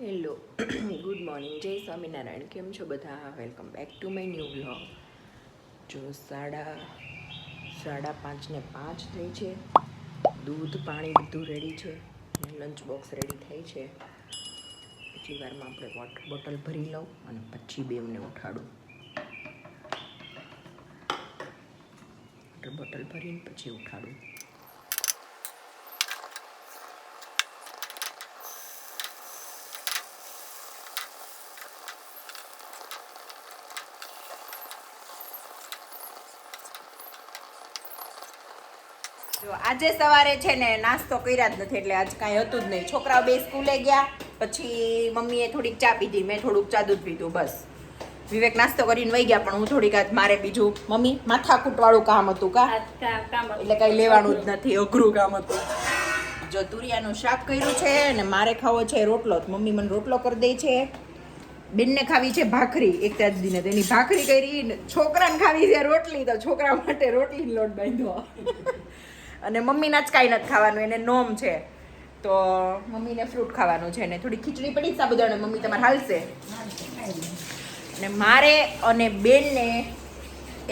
Hello good morning જય સ્વામિનારાયણ. કેમ છો બધા? Welcome back to my new vlog જો સાડા સાડા પાંચને પાંચ થઈ છે. દૂધ પાણી બધું રેડી છે. લંચ બોક્સ રેડી થઈ છે. એટલી વારમાં આપણે વોટર બોટલ ભરી લઉં અને પછી બેવને ઉઠાડું. વોટર બોટલ ભરીને પછી ઉઠાડું. જો આજે સવારે છે ને નાસ્તો કર્યા જ નથી એટલે આજ કાંઈ હતું જ નહીં. છોકરાઓ બે સ્કૂલે ગયા પછી મમ્મીએ થોડીક ચા પીધી મેં થોડુંક ચા દૂધ પીધું બસ. વિવેક નાસ્તો કરીને વહી ગયા પણ હું થોડીક આજ મારે બીજું મમ્મી માથાકૂટ વાળું કામ હતું કા? એટલે કઈ લેવાનું જ નથી અઘરું કામ હતું. જો તુરિયાનું શાક કર્યું છે અને મારે ખાવો છે રોટલો મમ્મી મને રોટલો કરી દે છે. બેનને ખાવી છે ભાખરી એક ત્યાં દીને તેની ભાખરી કરી ને છોકરાને ખાવી છે રોટલી તો છોકરા માટે રોટલી લોટ બાંધ્યો અને મમ્મીના જ કાંઈ નથી ખાવાનું, એને નોમ છે. તો મમ્મીને ફ્રૂટ ખાવાનું છે ને થોડી ખીચડી પડી સાબુદાણા મમ્મી તમારે હાલશે. અને મારે અને બેનને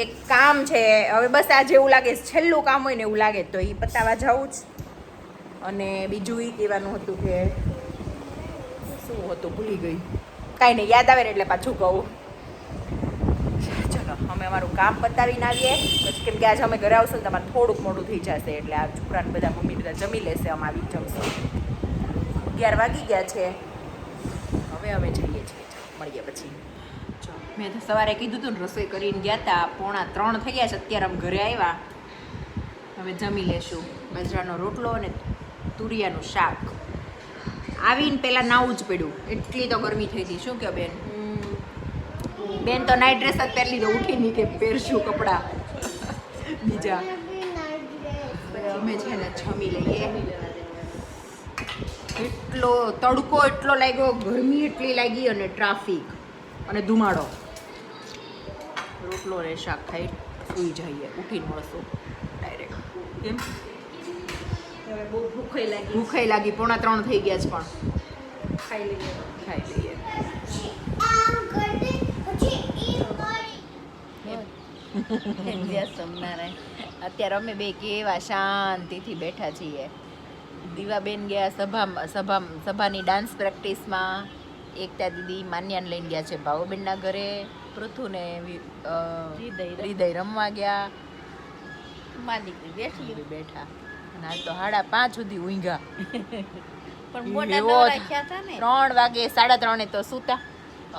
એક કામ છે, હવે બસ આ એવું લાગે છેલ્લું કામ હોય ને એવું લાગે તો એ પતાવા જાઉં જ. અને બીજું એ કહેવાનું હતું કે શું હતું, ભૂલી ગઈ. કાંઈ નહીં, યાદ આવે ને એટલે પાછું કહું. અમે અમારું કામ પતાવીને આવીએ. પછી કેમ કે આજે અમે ઘરે આવશું ને તમારે થોડુંક મોડું થઈ જશે એટલે આ છોકરાને બધા મમ્મી બધા જમી લેશે અમે આવી જમશું. અગિયાર વાગી ગયા છે. હવે અમે જઈએ છીએ. મળીએ પછી. મેં તો સવારે કીધું હતું ને રસોઈ કરીને ગયા હતા પોણા ત્રણ થઈ ગયા છે. અત્યારે અમે ઘરે આવ્યા. હવે જમી લેશું. બાજરાનો રોટલો અને તુરિયાનું શાક. આવીને પહેલાં નાવું જ પડ્યું. એટલી તો ગરમી થઈ હતી. શું કે બેન? બેન તો નાઇટ ડ્રેસ જ પહેરી લીધો ઉઠી નહીં કે પહેરશું કપડાં. બીજા. અમે છે ને જમી લઈએ. એટલો તડકો એટલો લાગ્યો ગરમી એટલી લાગી અને ટ્રાફિક અને ધુમાડો. રોટલો ને શાક ખાઈ સુઈ જઈએ ઉઠીને મળશું. ડાયરેક્ટ કેમ? ભૂખઈ લાગી. ભૂખાઈ લાગી પોણા ત્રણ થઈ ગયા છે પણ. ખાઈ લઈએ. ખાઈ લઈએ. જય સોમનારાયણ અત્યારે અમે બે કેવા શાંતિથી બેઠા છીએ. દીવાબેન ગયા સભા સભા સભાની ડાન્સ પ્રેક્ટિસમાં એકતા દીદી માન્યાને લઈને ગયા છે ભાવબેનના ઘરે. પૃથુને હૃદય રમવા. ગયા. માલિક દીકરી બેઠી. બેઠા. અને તો સાડા પાંચ સુધી ઊંઘા ત્રણ વાગે સાડા ત્રણે તો સૂતા.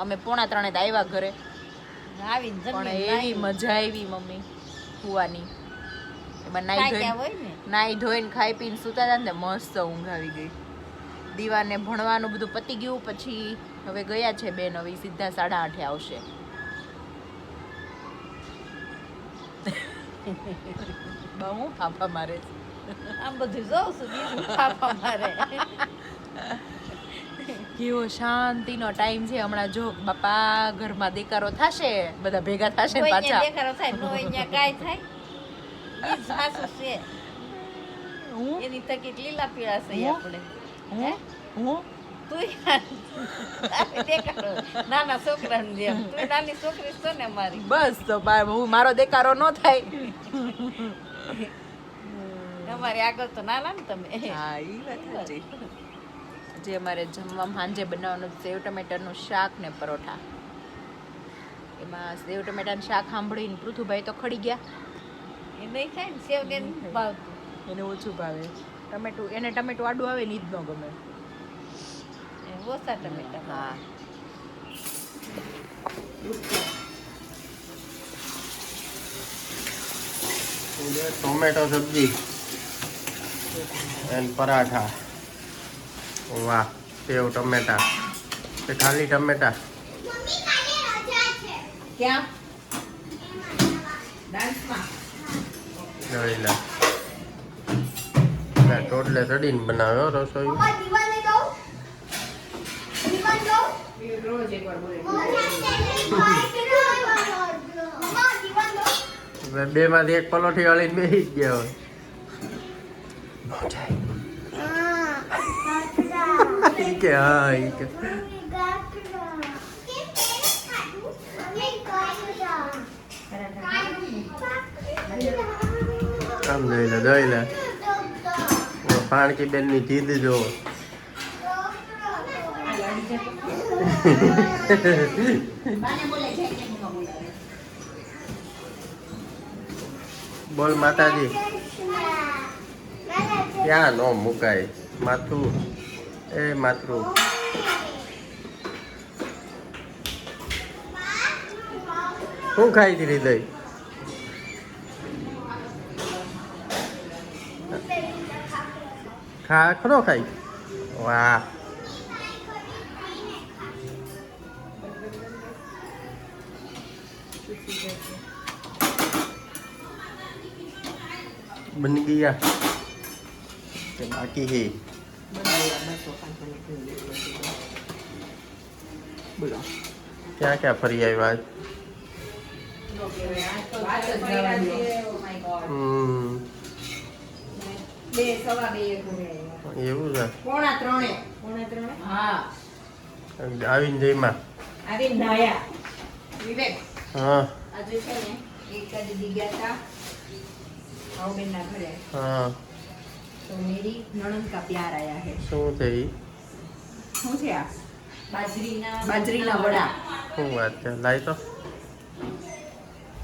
અમે પોણા ત્રણે તો આવ્યા ઘરે. પણ એવી મજા આવી મમ્મી કુવાની એમાં નાઈ ધોઈને ને? નાઈ ધોઈને ખાઈ પીને સૂતા હતા ને મસ્ત ઊંઘ આવી ગઈ. દીવાને ભણવાનું બધું પતી ગયું પછી હવે ગયા છે બેન હવે સીધા સાડા આઠે આવશે. બહુ ફાફા મારે આમ બધું જોઉં છું ફાફા મારે. કેવો શાંતિનો ટાઈમ છે. હમણાં જો બાપા ઘરમાં દેકારો થશે બધા ભેગા થશે ને પાછા. દેકારો થાય નો અહીંયા કાઈ થાય. ઈ સાસુ છે. હું? એની તકીટ લીલા પીળા છે? આપણે. હું? હું? નાના છોકરાને જેમ. તું નાની છોકરી છો ને મારી. બસ તો હું મારો દેકારો ન થાય. અમારી આગળ તો નાના ને તમે. હા એ વાત સાચી. જે અમારે જમવામાં સાંજે બનાવવાનું સેવ ટમેટાનું શાક ને પરોઠા. એમાં સેવ ટમેટાનું શાક સાંભળીને પૃથુભાઈ તો ખડી ગયા. એ નહીં થાય ને સેવ એને ભાવતું. એને ઓછું ભાવે. ટમેટું એને ટમેટું આડું આવે ને એ ન ગમે. ઓછા ટમેટા હા. ટોમેટો સબ્જી. પરાઠા. વાહ સેવ ટમેટા? કે ખાલી ટમેટા? ક્યાં? જોઈ ટોટલે રડીને બનાવ્યો રસોઈ. બે માંથી એક પલોઠી વાળીને બેસી જ ગયા હોય. કે હા ઈ કે આમ જોઈ લે જોઈ લે પાણકી બેનની જીદ જો બાને બોલે છે કે ન બોલાવે બોલ માતાજી ક્યાં નો મુકાય માથું એ માથું શું ખાઈ હતી હૃદય ખા ખરો ખાઈ વાહ બન ગયા કે બાકી હે બોલો ક્યાં ક્યાં ફરી આવ્યા વાત જ જવા દો. Oh my God. હમ બે સવા બે ઘરે આવ્યા. એવું છે પોણા ત્રણે પોણા ત્રણે હા આવીને જઈમાં આજે નાયા વિવેક હા આજે છે ને એક જ દી ગયા હતા ભાવબેનના ઘરે હા તો મેરી નણંદ કા પ્યાર આયા હે શું છે ઈ શું છે આ? બાજરીના બાજરીના વડા. શું વાત છે? લાઈ તો.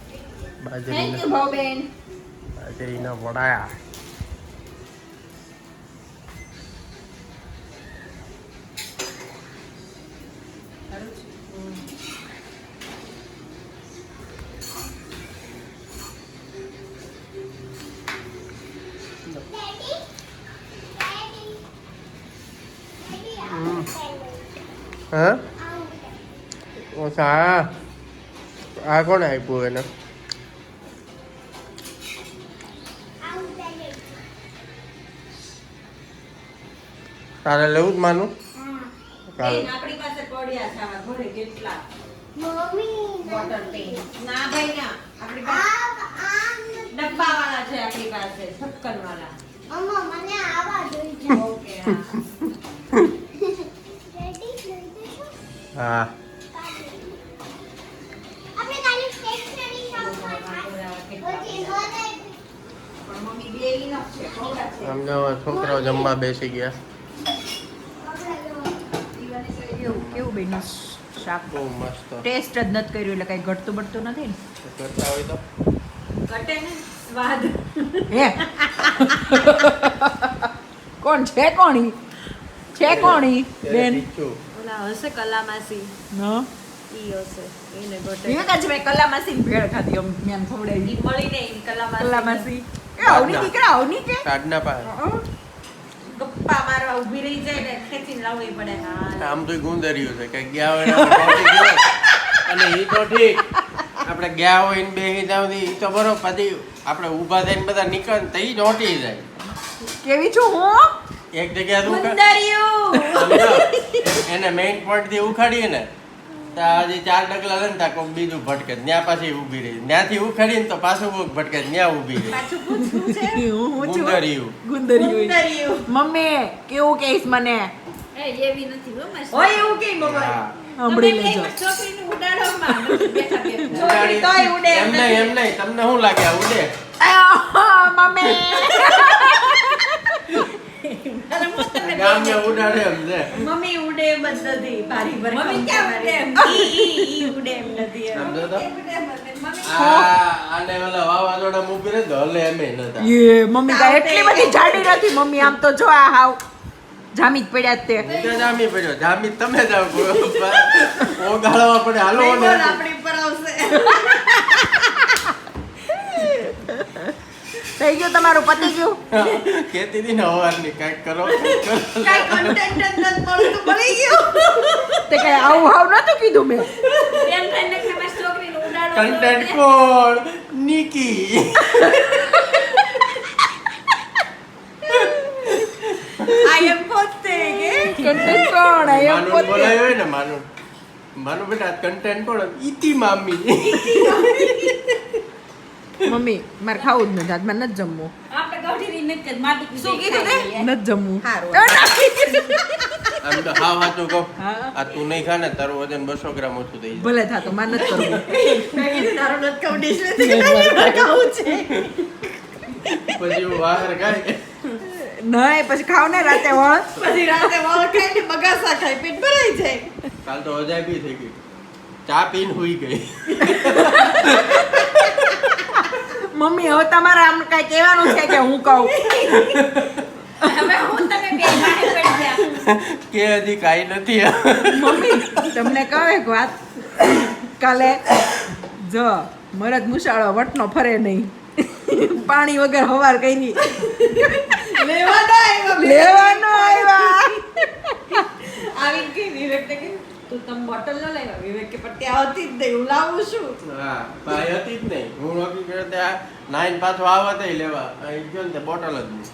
થેન્ક બાજરીના યુ ભાવબેન બાજરીના વડા હા? ઓછા આ કોણ આપ્યું એને? તારે લેવું જ માનું? કાલ આપણી પાસે પડ્યા છે આવા ઘરે કેટલા? ના ભાઈ ના. આપણી પાસે ડબ્બા વાળા છે આપણી પાસે ઢક્કન વાળા મને આવા હા પણ મમ્મી બે ઈ ન છે છે અમને છોકરાઓ જમવા બેસી ગયા. કેવું કેવું બેન શાક. બહુ મસ્ત. ટેસ્ટ જ નથી કર્યું એટલે કઈ ઘટતું બળતું નથી ને? કરતા હોય તો. ઘટે ને સ્વાદ. હે? કોણ છે કોણી છે કોણી બેન? હશે કલામાસી. હા ઈ હશે. એને ગોટે મેં કલામાસી ભેળ ખાધી અમ મેં ખવડાવી. ઈ મળીને ઈ કલામાસી કલામાસી. એ આવની દીકરા આવની કે? સાડના પાસે ગપ્પા મારવા ઊભી રહી જાય ને ખેંચીને લાવવી પડે. હા. આમ તો ગુંદર્યું છે કે ગયા હોય ને. અને એ તો ઠીક. આપણે ગયા હોય ને ત્યાં ઈ તો બરોબર પછી આપણે ઊભા થઈને બધા નીકળે તઈ તો ઈ ચોંટી જાય. કેવી છું હું? એક જગ્યાએ? એને મેઇન પોઈન્ટથી ઉખાડીએ ને ત્યાં હજી ચાર ડગલા લઈને ને ત્યાં કોઈક બીજું ભટકે ત્યાં પાછી ઊભી રહી. ત્યાંથી ઉખાડીએ ને તો પાછું કોઈક ભટકે ત્યાં ઊભી રહી. ગુંદરિયું. ગુંદરિયું. મમ્મી કેવું કહીશ મને? એવી નથી હોય એવું કે મમ્મી? સાંભળી લેજો. કઈ છોકરીને ઉડાડોમાં નથી બેઠા બેઠા. છોકરી તોય ઉડે એમ નહીં એમ નહીં તમને શું લાગે ઉડે? મમ્મી ગામને ઉડાડે એમ છે મમ્મી ઉડે એમ નથી ભારી મમ્મી ક્યાં ઉડે એમ? ઈ ઈ ઈ ઉડે એમ નથી એમ. સમજો તો? આને ઓલા વાવાઝોડા ઊભી રહે તો હલે એમે નતા. યે મમ્મી એટલી બધી જાડી નથી મમ્મી આમ તો જો આ હાવ જામી જ પડ્યા જ તે. જામી પડ્યો. જામી તમે જાવ ઓગાળવા પડે હાલો ને આપણી પર આવશે. થઈ ગયું તમારું પતી ગયું? કેતી હતી ને હવારની કાંઈક કરો. કાંઈ કન્ટેન્ટ જ નથી મળતું, મળી ગયું. તે કઈ આવું હાવ નતું કીધું મેં? કન્ટેન્ટ કોણ? નિકી. આઈ એમ પોતે કન્ટેન્ટ કોણ? આ એમ પોતે. બોલાય હોય ને માનું. માનું બેટા કન્ટેન્ટ કોણ? ઈતી મામી. મમ્મી મારે ખાવું જ નથી આજ મારે નથી જમવું. નથી શું કીધું તે? નથી જમવું. આમ તો હાવ હાચું કહું. આ તું નહીં ખા ને તારું વજન બસો ગ્રામ ઓછું થઈ ભલે થાતો માન નથી કરવું. તારું નથી ખાવું dish નથી ખાવું, ખાવું છે. પછી હું બહાર ખાય નહીં પછી ખાવ ને રાતે વળ. પછી રાતે વળ બગાસા ખાઈ પેટ ભરાઈ જાય. કાલ તો અજાય બી થઈ ગઈ. ચા પીન હુઈ ગઈ. મમ્મી હવે તમારે આમ કઈ કહેવાનું છે કે હું કહું? હવે હું તમે બે માથે પડી ગયા કે હજી કાંઈ નથી. મમ્મી તમને કહું એક વાત. કાલે જો મરદ મુશાળો વટનો ફરે નહીં. પાણી વગર હવાર કઈ નહીં લેવાનો આવ્યા લેવાનો આવ્યા. આવી ગઈ તું તમે બોટલ ન લાવ્યા? વિવેક કે પણ ત્યાં હતી જ નહીં હું લાવું છું. હા ભાઈ હતી જ નહીં. હું નોકરી કરે ત્યાં નાઈન પાછો આવત લેવા. અહીં ગયો ને તે બોટલ જ નહીં.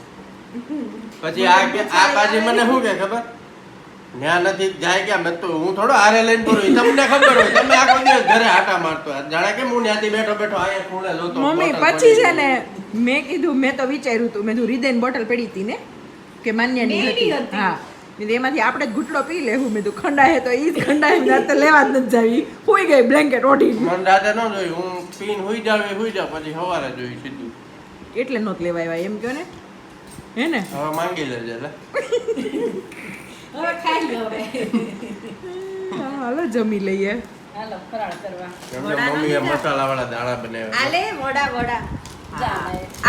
પછી આ આ પાછી મને શું કે ખબર? ન્યા નથી જાય ક્યાં? મેં તો હું થોડો હારે લઈને પડું તમને ખબર હોય. તમે આખો દિવસ ઘરે આટા મારતો. જાણે કે હું ત્યાંથી બેઠો બેઠો અહીંયા ખૂણે જોતો મમ્મી પછી છે ને મેં કીધું મેં તો વિચાર્યું હતું મેં કીધું હૃદયની બોટલ પડી હતી ને? કે માન્યની હતી? હા. એમાંથી આપણે જ ઘૂંટડો પી લેવું. મેં કીધું ખંડાય તો ઈ જ ખંડાય. રાતે તો લેવા જ નથી જાવી. હોઈ ગઈ બ્લેન્કેટ ઓઢી. મને રાતે ન જોયું હું પીન હોઈ જાવ હોઈ જાવ પછી સવારે જોઈ સીધું. એટલે નહોત લેવા આવ્યા એમ કહો ને? હે ને? હવે માંગી લેજે હવે ખાઈ લો હવે. હાલો જમી લઈએ. હાલો ફરાળ કરવા. મમ્મીએ મસાલા વાળા દાણા બનાવ્યા. આલે વડા વડા.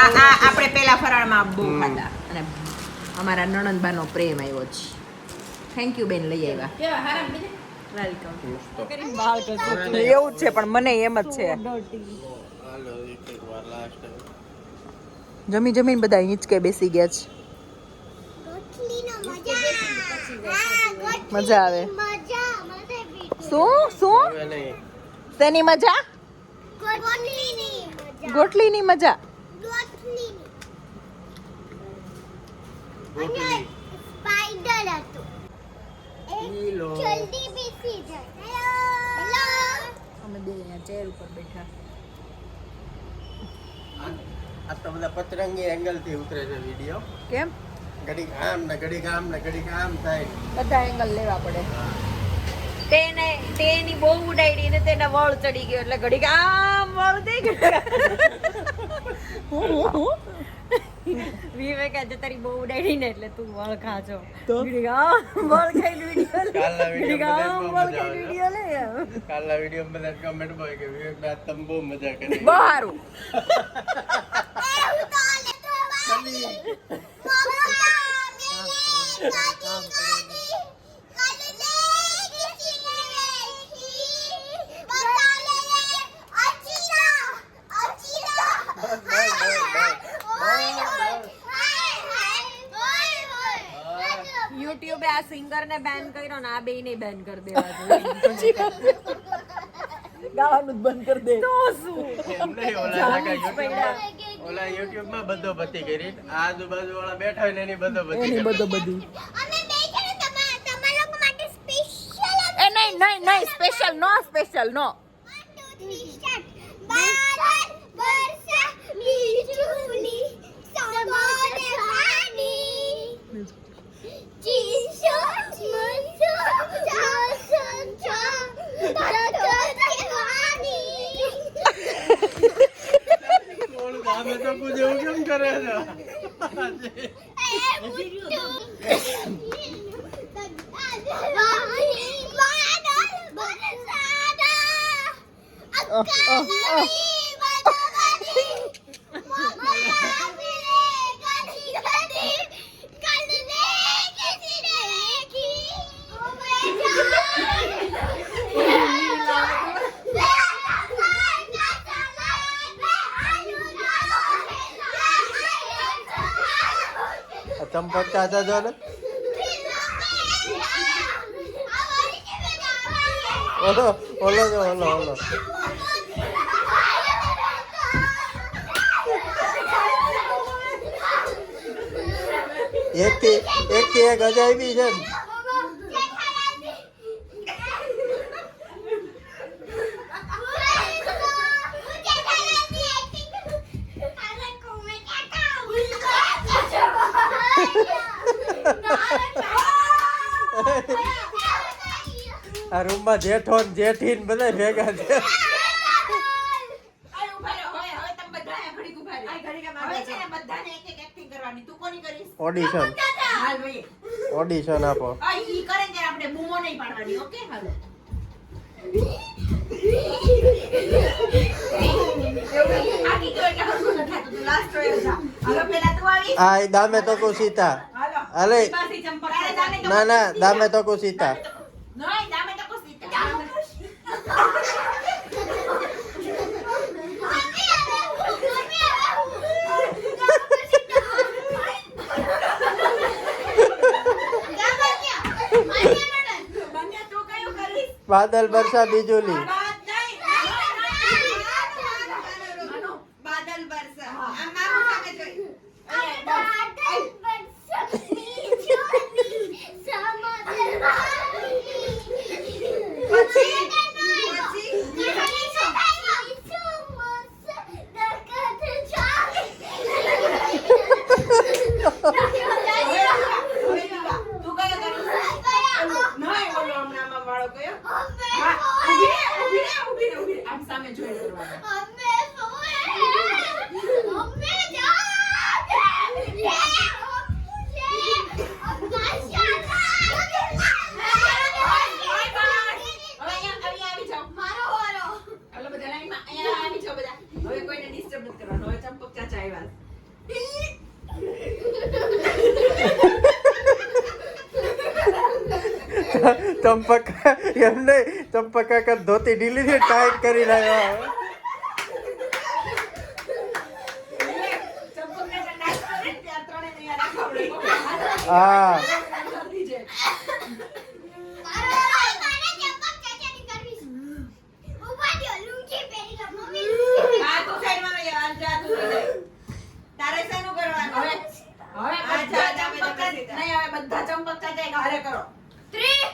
આ આ આપણે પેલા ફરાળમાં બહુ ખાધા. અને અમારા નણંદબાનો પ્રેમ આવ્યો છે. થેન્ક યુ બેન લઈ આવ્યા. વેલકમ એવું જ છે પણ મને એમ જ છે. જમી જમીને બધા હિંચકે બેસી ગયા છે. મજા. આવે. શું? શું. શેની મજા? ગોટલીની મજા. સ્પાઈડર હતું. કિલો. જલ્દી બેસી જાય હેલો. અમે બે અહીંયા ચેર ઉપર બેઠા. આ- આ તો બધા પતરંગી એંગલથી ઉતરે છે વીડિયો કેમ? ઘડીક આમ ને ઘડી આમ ને ઘડી આમ થાય. બધા એંગલ લેવા પડે. તેને તેની બહુ ઉડાડી ને તેના વળ ચડી ગયો એટલે ઘડીક આમ વળ થઈ ગયો વિવેક આજે તારી બહુ ઉડાડી ને એટલે તું વળ ખાજો. તો? વળ ખાઈને વીડિયો લે કાલના વીડિયો વળ વીડિયો લે કાલના વીડિયો બધા કમેન્ટ બોય કે વિવેક ભાઈ તમ બહુ મજા કરી. બહુ સારું હું તો આલે તો વાલી મમ્મા મેલે ગાડી ગાડી કાલે લે કિસી ને વેખી બતાલે લે અચીરા અચીરા હાય હાય હાય હાય હાય યુટ્યુબે આ સિંગર ને બેન કર્યો ને આ બે ને બેન કરી દેવા જોઈએ. ગાવાનું બંધ કરી દે. તો શું? ઓલા YouTube માં બધો બતી કરી. આજુબાજુ વાળા બેઠા હોય ને એની બધો બતી એની બધો બધું બધું. અમે બે છે ને તમારા તમારા લોકો માટે સ્પેશિયલ એ નહીં નહીં નહીં સ્પેશિયલ નો સ્પેશિયલ નો. બાદલ વર્ષ મીઠુલી સમોરે मां त कुझु उहो करे Oh, oh, oh. તમે પડતા હતા જો ને? ઓલો ઓલો જો ઓલો ઓલો. એક થી એક થી એક અજાયબી છે ને? આ રૂમમાં જેઠો ને જેઠી ને બધા ભેગા છે ઓડિશન ઓડિશન આપો આ દામે તો કું સીતા અરે ના ના દામે તો કુ સીતા બાદલ બરસા બીજુલી ચંપકા એમ ચંપકા કર ધોતી ઢીલી ને ટાઈટ કરી લાવ્યો. હા. બધા ચંપક જાય ઘરે કરો. ત્રીસ